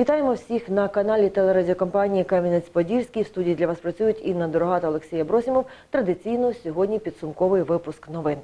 Вітаємо всіх на каналі телерадіокомпанії Кам'янець-Подільський. В студії для вас працюють Інна Дорога та Олексій Абросімов. Традиційно сьогодні підсумковий випуск новин.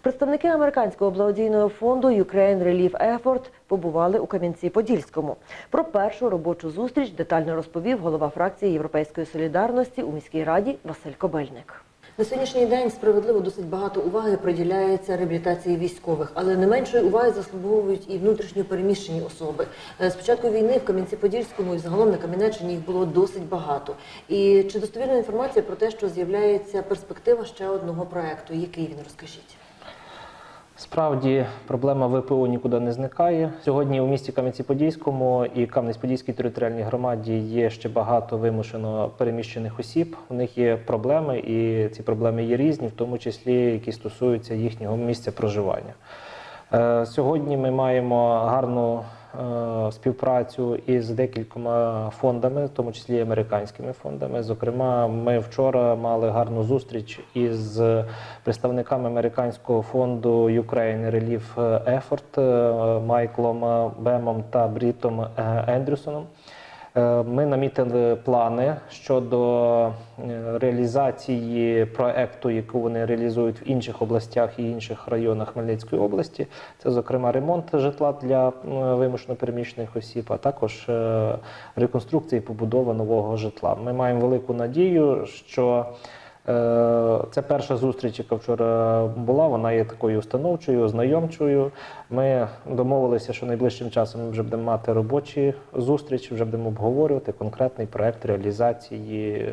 Представники американського благодійного фонду Ukraine Relief Effort побували у Кам'янці-Подільському. Про першу робочу зустріч детально розповів голова фракції Європейської солідарності у міській раді Василь Кобельник. На сьогоднішній день справедливо досить багато уваги приділяється реабілітації військових, але не меншої уваги заслуговують і внутрішньо переміщені особи. Спочатку початку війни в Кам'янці-Подільському і загалом на Кам'янеччині їх було досить багато. І чи достовірна інформація про те, що з'являється перспектива ще одного проекту? Який він розкажіть? Справді проблема ВПО нікуди не зникає. Сьогодні у місті Кам'янці-Подільському і Кам'янець-Подільській територіальній громаді є ще багато вимушено переміщених осіб. У них є проблеми, і ці проблеми є різні, в тому числі які стосуються їхнього місця проживання. Е, Сьогодні ми маємо гарну співпрацю із декількома фондами, в тому числі американськими фондами. Зокрема, ми вчора мали гарну зустріч із представниками американського фонду Ukraine Relief Effort е, Майклом Бемом та Брітом е, Ендрюсоном. Е, Ми намітили плани щодо е, реалізації проекту, яку вони реалізують в інших областях і інших районах Хмельницької області. Це, зокрема, ремонт житла для вимушено переміщених осіб, а також е, реконструкція і побудова нового житла. Ми маємо велику надію, що Е, Це перша зустріч, яка вчора була. Вона є такою установчою, ознайомчою. Ми домовилися, що найближчим часом ми вже будемо мати робочі зустрічі, вже будемо обговорювати конкретний проект реалізації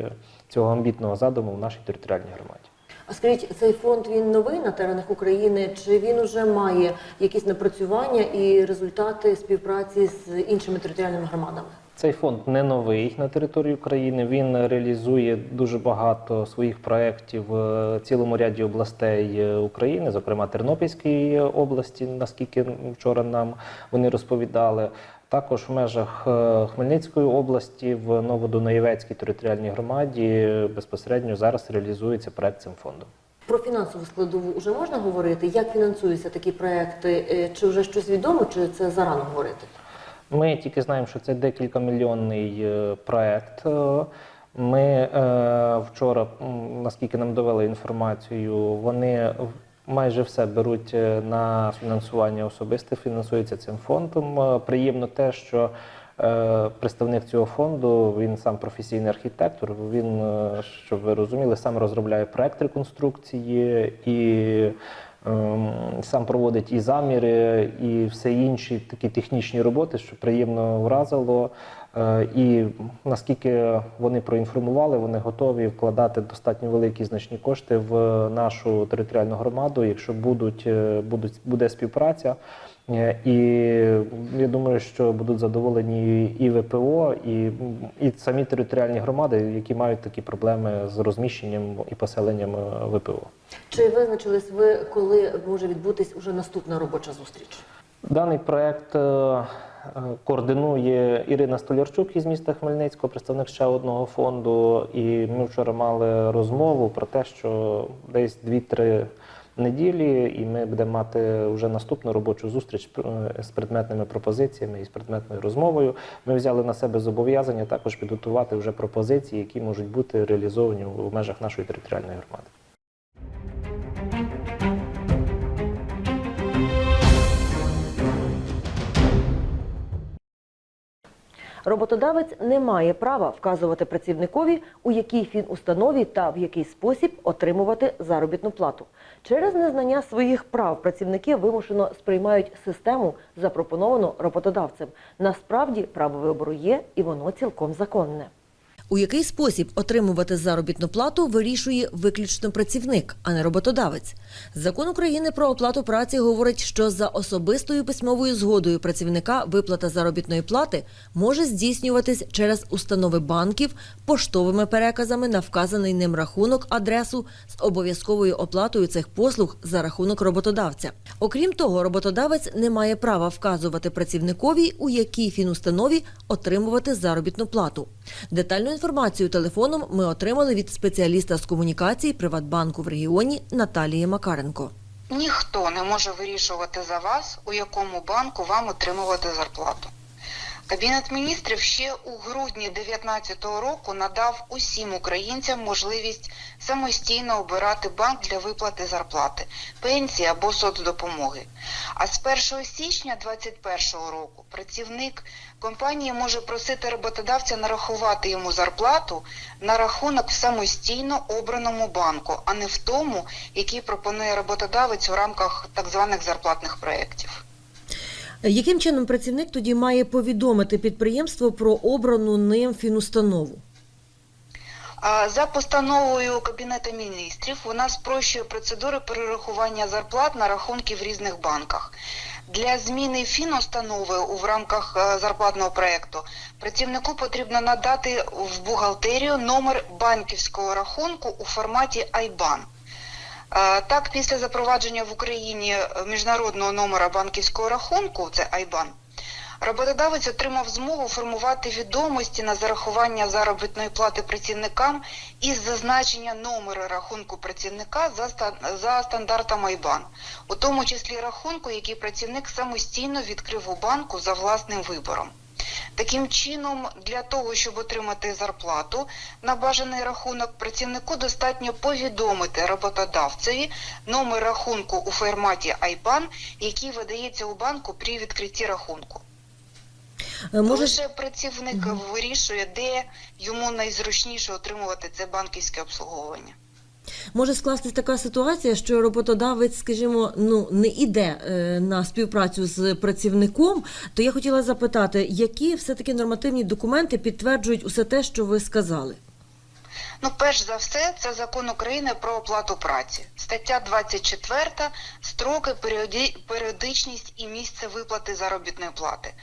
цього амбітного задуму в нашій територіальній громаді. А скажіть, цей фонд він новий на теренах України? Чи він уже має якісь напрацювання і результати співпраці з іншими територіальними громадами? Цей фонд не новий на території України. Він реалізує дуже багато своїх проєктів в цілому ряді областей е, України, зокрема Тернопільській області, наскільки вчора нам вони розповідали. Також в межах е, Хмельницької області в Новодунаєвецькій територіальній громаді безпосередньо зараз реалізується проект цим фондом. Про фінансову складову вже можна говорити? Як фінансуються такі проекти? Е, Чи вже щось відомо, чи це зарано говорити? Ми тільки знаємо, що це декількамільйонний е, проект. Е, Ми е, вчора, наскільки нам довели інформацію, вони майже все беруть на фінансування особисте, фінансується цим фондом. Приємно те, що представник цього фонду, він сам професійний архітектор. Він, щоб ви розуміли, сам розробляє проект реконструкції і Сам проводить і заміри, і все інші такі технічні роботи, що приємно вразило. Е, І наскільки вони проінформували, вони готові вкладати достатньо великі значні кошти в нашу територіальну громаду, якщо будуть, е, будуть буде співпраця. Е, І я думаю, що будуть задоволені і ВПО, і, і самі територіальні громади, які мають такі проблеми з розміщенням і поселенням е, ВПО. Чи визначились ви, коли може відбутись уже наступна робоча зустріч? Даний проект е, координує Ірина Столярчук із міста Хмельницького, представник ще одного фонду. І ми вчора мали розмову про те, що десь 2-3 неділі, і ми будемо мати вже наступну робочу зустріч е, з предметними пропозиціями і з предметною розмовою. Ми взяли на себе зобов'язання також підготувати вже пропозиції, які можуть бути реалізовані в межах нашої територіальної громади. Роботодавець не має права вказувати працівникові, у якій фінустанові та в який спосіб отримувати заробітну плату. Через незнання своїх прав працівники вимушено сприймають систему, запропоновану роботодавцем. Насправді право вибору є, і воно цілком законне. У який спосіб отримувати заробітну плату вирішує виключно працівник, а не роботодавець. Закон України про оплату праці говорить, що за особистою письмовою згодою працівника виплата заробітної плати може здійснюватись через установи банків, поштовими переказами на вказаний ним рахунок, адресу з обов'язковою оплатою цих послуг за рахунок роботодавця. Окрім того, роботодавець не має права вказувати працівникові, у якій фінустанові отримувати заробітну плату. Детальну інформацію телефоном ми отримали від спеціаліста з комунікації Приватбанку в регіоні Наталії Макаренко. Ніхто не може вирішувати за вас, у якому банку вам отримувати зарплату. Кабінет міністрів ще у грудні 2019 року надав усім українцям можливість самостійно обирати банк для виплати зарплати, пенсії або соцдопомоги. А з 1 січня 2021 року працівник компанії може просити роботодавця нарахувати йому зарплату на рахунок в самостійно обраному банку, а не в тому, який пропонує роботодавець у рамках так званих зарплатних проєктів. Яким чином працівник тоді має повідомити підприємство про обрану ним фінустанову? За постановою Кабінету міністрів вона спрощує процедури перерахування зарплат на рахунки в різних банках. Для зміни фіностанови в рамках е, зарплатного проєкту працівнику потрібно надати в бухгалтерію номер банківського рахунку у форматі IBAN. Е, Так, після запровадження в Україні е, міжнародного номера банківського рахунку, це IBAN, Роботодавець отримав змогу формувати відомості на зарахування заробітної плати працівникам із зазначення номера рахунку працівника за, ста- за IBAN, у тому числі рахунку, який працівник самостійно відкрив у банку за власним вибором. Таким чином, для того, щоб отримати зарплату на бажаний рахунок, працівнику достатньо повідомити роботодавцеві номер рахунку у форматі IBAN, який видається у банку при відкритті рахунку. Е, Може, Лише працівник вирішує, де йому найзручніше отримувати це банківське обслуговування. може скластись така ситуація, що роботодавець, скажімо, ну не іде е, на співпрацю з працівником. То я хотіла запитати, які все-таки нормативні документи підтверджують усе те, що ви сказали? Ну, перш за все, це закон України про оплату праці. Стаття 24 строки, періодичність і місце виплати заробітної плати.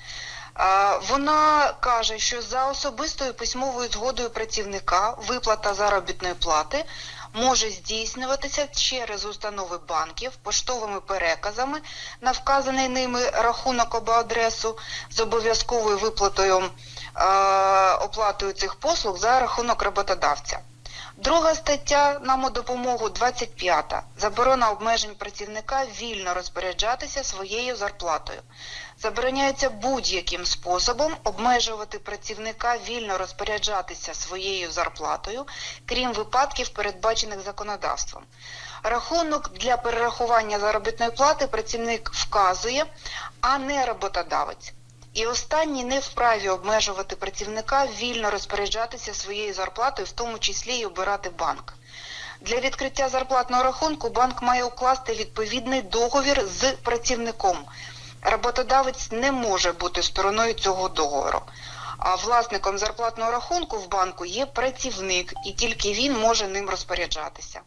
Вона каже, що за особистою письмовою згодою працівника виплата заробітної плати може здійснюватися через установи банків, поштовими переказами на вказаний ними рахунок або адресу з обов'язковою виплатою оплатою цих послуг за рахунок роботодавця. Друга стаття нам у допомогу 25. Заборона обмежень працівника вільно розпоряджатися своєю зарплатою. Забороняється будь-яким способом обмежувати працівника вільно розпоряджатися своєю зарплатою, крім випадків, передбачених законодавством. Рахунок для перерахування заробітної плати працівник вказує, а не роботодавець. І останній не вправі обмежувати працівника вільно розпоряджатися своєю зарплатою, в тому числі й обирати банк. Для відкриття зарплатного рахунку банк має укласти відповідний договір з працівником. Роботодавець не може бути стороною цього договору. А власником зарплатного рахунку в банку є працівник, і тільки він може ним розпоряджатися.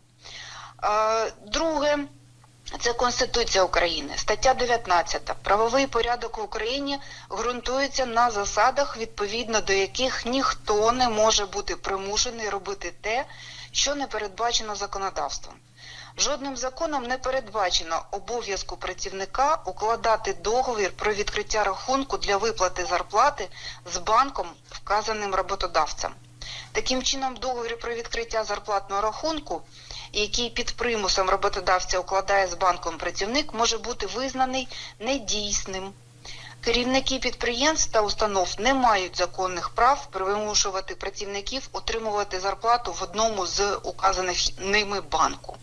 Е, Друге, це Конституція України, стаття 19. Правовий порядок в Україні ґрунтується на засадах, відповідно до яких ніхто не може бути примушений робити те, що не передбачено законодавством. Жодним законом не передбачено обов'язку працівника укладати договір про відкриття рахунку для виплати зарплати з банком, вказаним роботодавцем. Таким чином, договір про відкриття зарплатного рахунку, який під примусом роботодавця укладає з банком працівник, може бути визнаний недійсним. Керівники підприємств та установ не мають законних прав примушувати працівників отримувати зарплату в одному з указаних ними банку.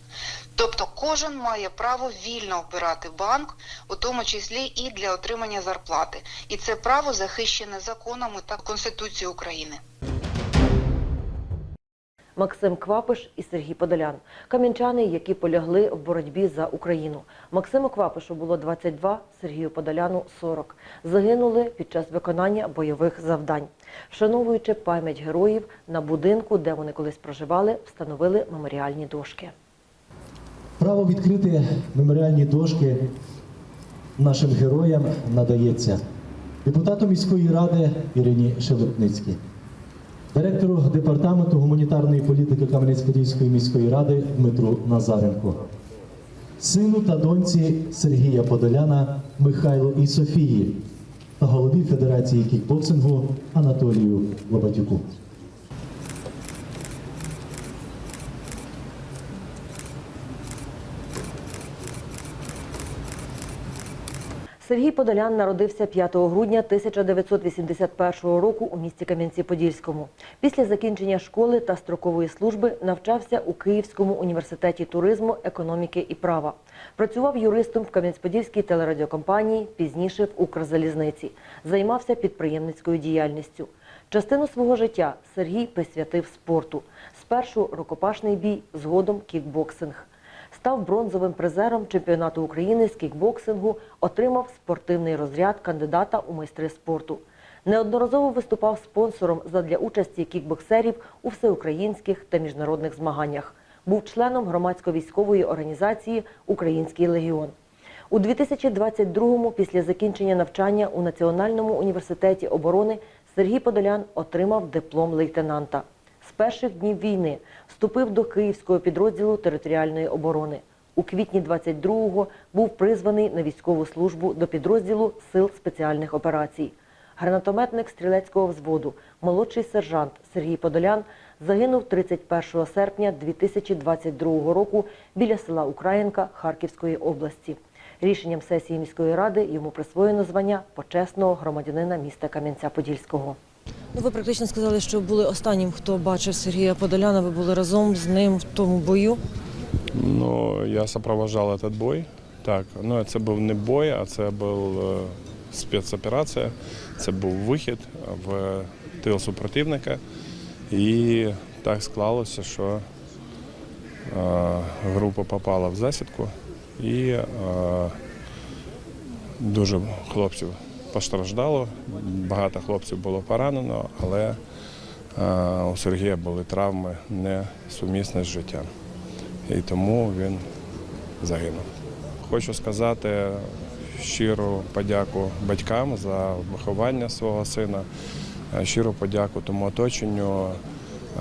Тобто кожен має право вільно обирати банк, у тому числі і для отримання зарплати. І це право захищене законами та Конституцією України. Максим Квапиш і Сергій Подолян кам'янчани, які полягли в боротьбі за Україну. Максиму Квапишу було 22, Сергію Подоляну 40. Загинули під час виконання бойових завдань. Вшановуючи пам'ять героїв на будинку, де вони колись проживали, встановили меморіальні дошки. Право відкрити меморіальні дошки нашим героям надається депутату міської ради Ірині Шелепницькій, директору департаменту гуманітарної політики Кам'янець-Подільської міської ради Дмитру Назаренко, сину та доньці Сергія Подоляна Михайлу і Софії та голові Федерації кікбоксингу Анатолію Лобатюку. Сергій Подолян народився 5 грудня 1981 року у місті Кам'янці-Подільському. Після закінчення школи та строкової служби навчався у Київському університеті туризму, економіки і права. Працював юристом в Кам'янець-Подільській телерадіокомпанії, пізніше в Укрзалізниці. Займався підприємницькою діяльністю. Частину свого життя Сергій присвятив спорту. Спершу рукопашний бій, згодом кікбоксинг. Став бронзовим призером чемпіонату України з кікбоксингу, отримав спортивний розряд кандидата у майстри спорту. Неодноразово виступав спонсором задля участі кікбоксерів у всеукраїнських та міжнародних змаганнях. Був членом громадсько-військової організації Український легіон. У 2022-му, після закінчення навчання у Національному університеті оборони, Сергій Подолян отримав диплом лейтенанта. Перших днів війни вступив до Київського підрозділу територіальної оборони. У квітні 22-го був призваний на військову службу до підрозділу Сил спеціальних операцій. Гранатометник стрілецького взводу, молодший сержант Сергій Подолян загинув 31 серпня 2022 року біля села Українка Харківської області. Рішенням сесії міської ради йому присвоєно звання почесного громадянина міста Кам'янця-Подільського. Ну, ви практично сказали, що були останнім, хто бачив Сергія Подоляна. Ви були разом з ним в тому бою. Ну, я сопровождал этот бой. Так, ну це був не бой, а це був е, спецоперація. Це був вихід в тил супротивника. І так склалося, що е, група попала в засідку і е, дуже хлопців постраждало. Багато хлопців було поранено, але е, у Сергія були травми несумісні з життям і тому він загинув. Хочу сказати щиру подяку батькам за виховання свого сина, е, щиру подяку тому оточенню,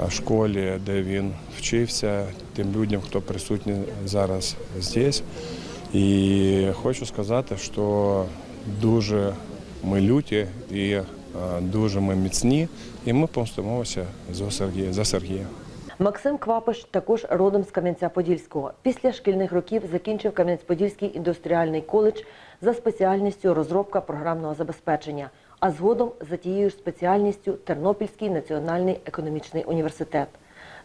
е, школі, де він вчився, тим людям, хто присутній зараз здесь. І хочу сказати, що дуже ми люті і е, дуже ми міцні, і ми помстимося за Сергія. За Сергія. Максим Квапиш також родом з Кам'янця-Подільського. Після шкільних років закінчив Кам'янець-Подільський індустріальний коледж за спеціальністю розробка програмного забезпечення, а згодом за тією ж спеціальністю Тернопільський національний економічний університет.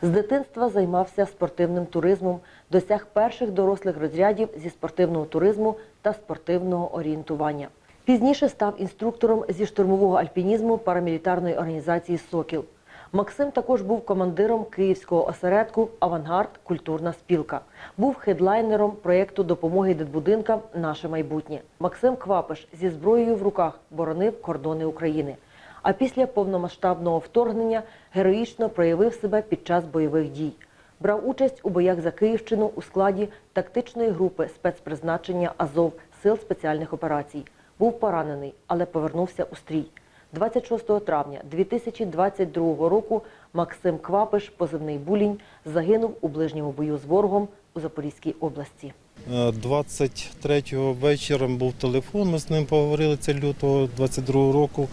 З дитинства займався спортивним туризмом, досяг перших дорослих розрядів зі спортивного туризму та спортивного орієнтування. Пізніше став інструктором зі штурмового альпінізму парамілітарної організації Сокіл. Максим також був командиром київського осередку Авангард Культурна спілка. Був хедлайнером проєкту допомоги дитбудинкам Наше майбутнє. Максим Квапиш зі зброєю в руках боронив кордони України. А після повномасштабного вторгнення героїчно проявив себе під час бойових дій. Брав участь у боях за Київщину у складі тактичної групи спецпризначення Азов сил спеціальних операцій. Був поранений, але повернувся у стрій. 26 травня 2022 року Максим Квапиш, позивний Булінь, загинув у ближньому бою з ворогом у Запорізькій області. Е, 23-го вечором був телефон, ми з ним поговорили це лютого 22-го року.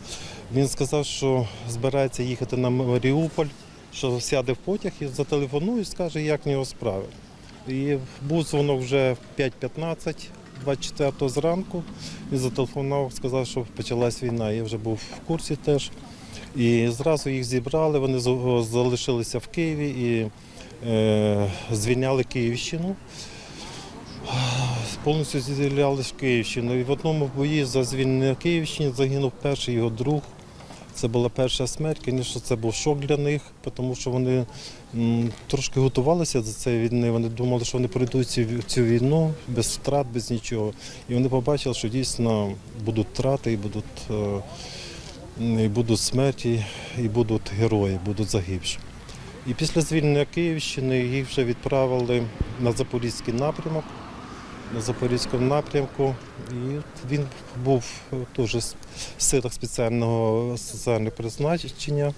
Він сказав, що збирається їхати на Маріуполь, що сяде в потяг і зателефонує, скаже, як в нього справи. І був дзвонок вже в 5.15, 24 зранку. Він зателефонував, сказав, що почалась війна. Я вже був в курсі теж. І зразу їх зібрали, вони залишилися в Києві і е, звільняли Київщину повністю звільняли Київщину. І в одному бої за звільнення Київщини загинув перший його друг. Це була перша смерть. Звісно, це був шок для них, тому що вони трошки готувалися до цієї війни. Вони думали, що вони пройдуть цю війну без втрат, без нічого. І вони побачили, що дійсно будуть втрати і будуть, е, і будуть смерті, і будуть герої, будуть загибші. І після звільнення Київщини їх вже відправили на Запорізький напрямок на Запорізькому напрямку. І він був теж в силах спеціального соціального призначення.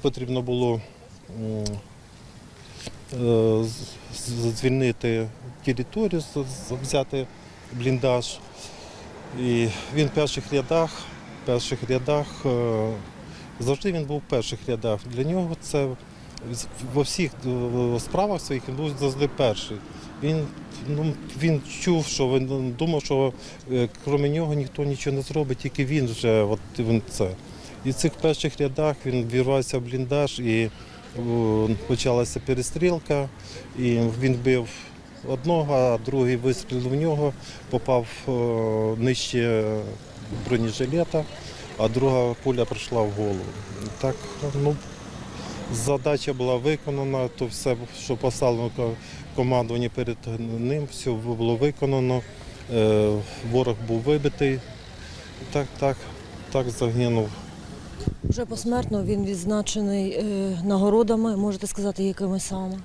Потрібно було е, звільнити територію, взяти бліндаж. І він в перших рядах, в перших рядах, е, завжди він був в перших рядах. Для нього це во всіх справах своїх він був завжди перший. Він, ну, він чув, що він думав, що е, крім нього ніхто нічого не зробить, тільки він вже от він це. І в цих перших рядах він вірвався в бліндаж і почалася перестрілка. І він бив одного, а другий вистрілив в нього, попав нижче бронежилета, а друга пуля прийшла в голову. Так, ну, задача була виконана, то все, що поставлено командування перед ним, все було виконано. Е, Ворог був вибитий. Так, так, так загинув. Вже посмертно він відзначений е, нагородами. Можете сказати, якими саме?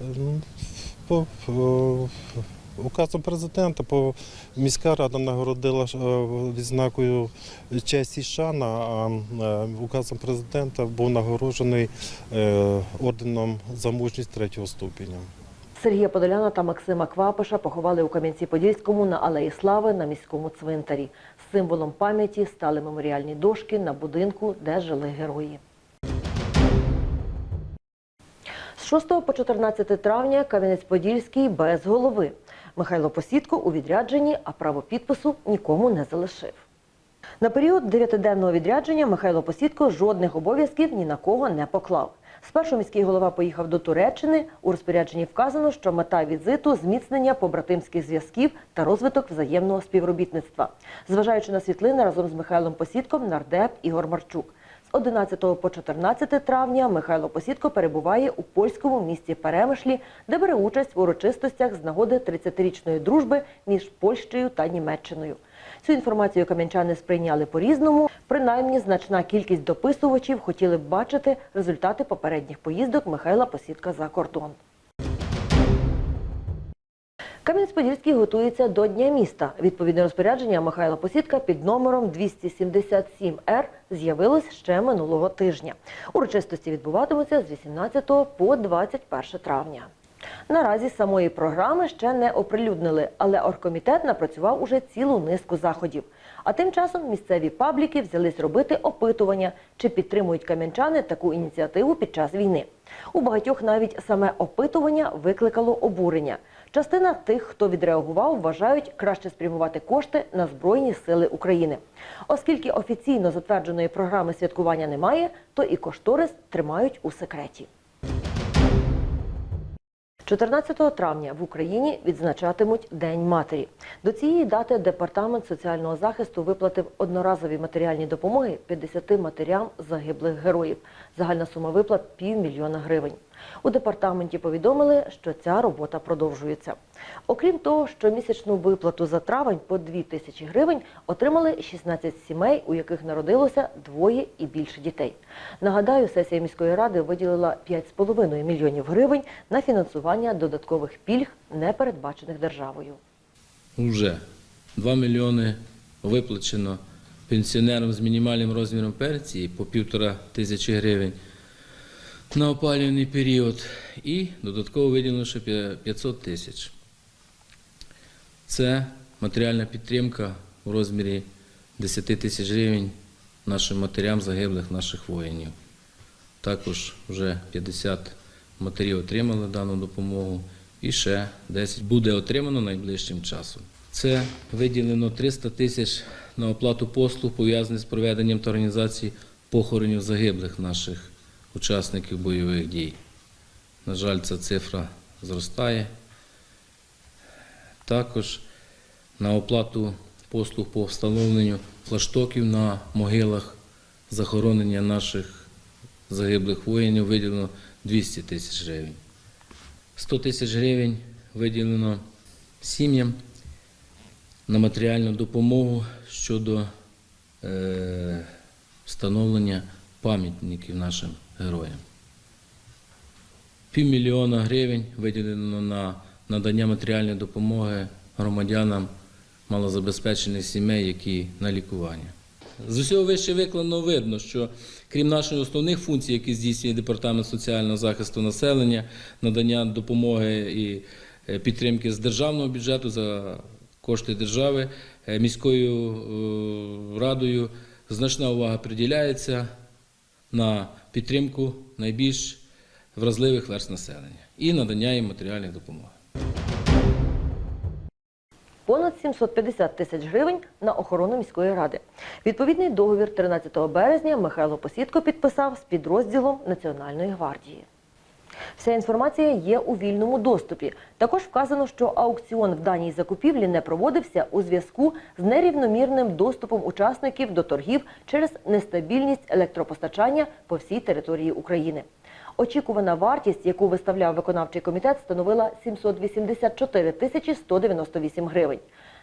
Ну, По, по указом президента по міська рада нагородила е, відзнакою честі шана, а е, указом президента був нагороджений е, орденом за мужність третього ступеня. Сергія Подоляна та Максима Квапиша поховали у Кам'янці-Подільському на Алеї Слави на міському цвинтарі. Символом пам'яті стали меморіальні дошки на будинку, де жили герої. З 6 по 14 травня Кам'янець-Подільський без голови. Михайло Посідко у відрядженні, а право підпису нікому не залишив. На період дев'ятиденного відрядження Михайло Посідко жодних обов'язків ні на кого не поклав. Спершу міський голова поїхав до Туреччини. У розпорядженні вказано, що мета візиту зміцнення побратимських зв'язків та розвиток взаємного співробітництва. Зважаючи на світлини разом з Михайлом Посідком, нардеп Ігор Марчук. З 11 по 14 травня Михайло Посідко перебуває у польському місті Перемишлі, де бере участь в урочистостях з нагоди 30-річної дружби між Польщею та Німеччиною. Цю інформацію кам'янчани сприйняли по-різному. Принаймні, значна кількість дописувачів хотіли б бачити результати попередніх поїздок Михайла Посідка за кордон. Кам'янець-Подільський готується до Дня міста. Відповідне розпорядження Михайла Посідка під номером 277-Р з'явилось ще минулого тижня. Урочистості відбуватимуться з 18 по 21 травня. Наразі самої програми ще не оприлюднили, але оргкомітет напрацював уже цілу низку заходів. А тим часом місцеві пабліки взялись робити опитування, чи підтримують кам'янчани таку ініціативу під час війни. У багатьох навіть саме опитування викликало обурення. Частина тих, хто відреагував, вважають краще спрямувати кошти на Збройні сили України. Оскільки офіційно затвердженої програми святкування немає, то і кошторис тримають у секреті. 14 травня в Україні відзначатимуть День матері. До цієї дати департамент соціального захисту виплатив одноразові матеріальні допомоги 50 матерям загиблих героїв. Загальна сума виплат півмільйона гривень. У департаменті повідомили, що ця робота продовжується. Окрім того, щомісячну виплату за травень по 2 тисячі гривень отримали 16 сімей, у яких народилося двоє і більше дітей. Нагадаю, сесія міської ради виділила 5,5 мільйонів гривень на фінансування додаткових пільг, не передбачених державою. Уже 2 мільйони виплачено пенсіонерам з мінімальним розміром пенсії по півтора тисячі гривень на опалювальний період і додатково виділено ще 500 тисяч. Це матеріальна підтримка у розмірі 10 тисяч гривень нашим матерям загиблих наших воїнів. Також вже 50 матерів отримали дану допомогу і ще 10 буде отримано найближчим часом. Це виділено 300 тисяч на оплату послуг, пов'язаних з проведенням та організацією похоронів загиблих наших учасників бойових дій. На жаль, ця цифра зростає. Також на оплату послуг по встановленню флаштоків на могилах захоронення наших загиблих воїнів виділено 200 тисяч гривень. 100 тисяч гривень виділено сім'ям на матеріальну допомогу щодо е, встановлення пам'ятників нашим героям. Півмільйона гривень виділено на надання матеріальної допомоги громадянам малозабезпечених сімей, які на лікування. З усього вище викладено видно, що крім наших основних функцій, які здійснює Департамент соціального захисту населення, надання допомоги і е, підтримки з державного бюджету за кошти держави, е, міською е, радою значна увага приділяється на підтримку найбільш вразливих верст населення і надання їм матеріальних допомоги. Понад 750 тисяч гривень на охорону міської ради. Відповідний договір 13 березня Михайло Посідко підписав з підрозділом Національної гвардії. Вся інформація є у вільному доступі. Також вказано, що аукціон в даній закупівлі не проводився у зв'язку з нерівномірним доступом учасників до торгів через нестабільність електропостачання по всій території України. Очікувана вартість, яку виставляв виконавчий комітет, становила 784 тисячі 198 гривень.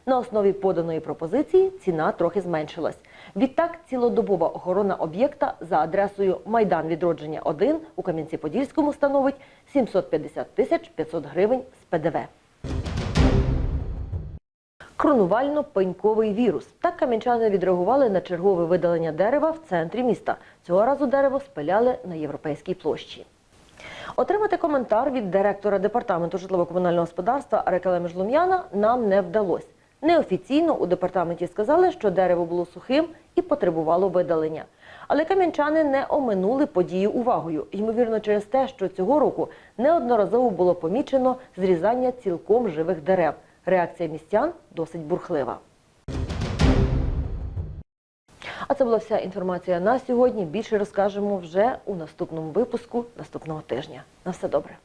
На основі поданої пропозиції ціна трохи зменшилась. Відтак, цілодобова охорона об'єкта за адресою Майдан Відродження 1 у Кам'янці-Подільському становить 750 тисяч 500 гривень з ПДВ. Кронувально-пеньковий вірус. Так кам'янчани відреагували на чергове видалення дерева в центрі міста. Цього разу дерево спиляли на європейській площі. Отримати коментар від директора департаменту житлово-комунального господарства Арекела Межлум'яна нам не вдалося. Неофіційно у департаменті сказали, що дерево було сухим і потребувало видалення. Але кам'янчани не оминули події увагою, ймовірно, через те, що цього року неодноразово було помічено зрізання цілком живих дерев. Реакція містян досить бурхлива. А це була вся інформація на сьогодні. Більше розкажемо вже у наступному випуску наступного тижня. На все добре.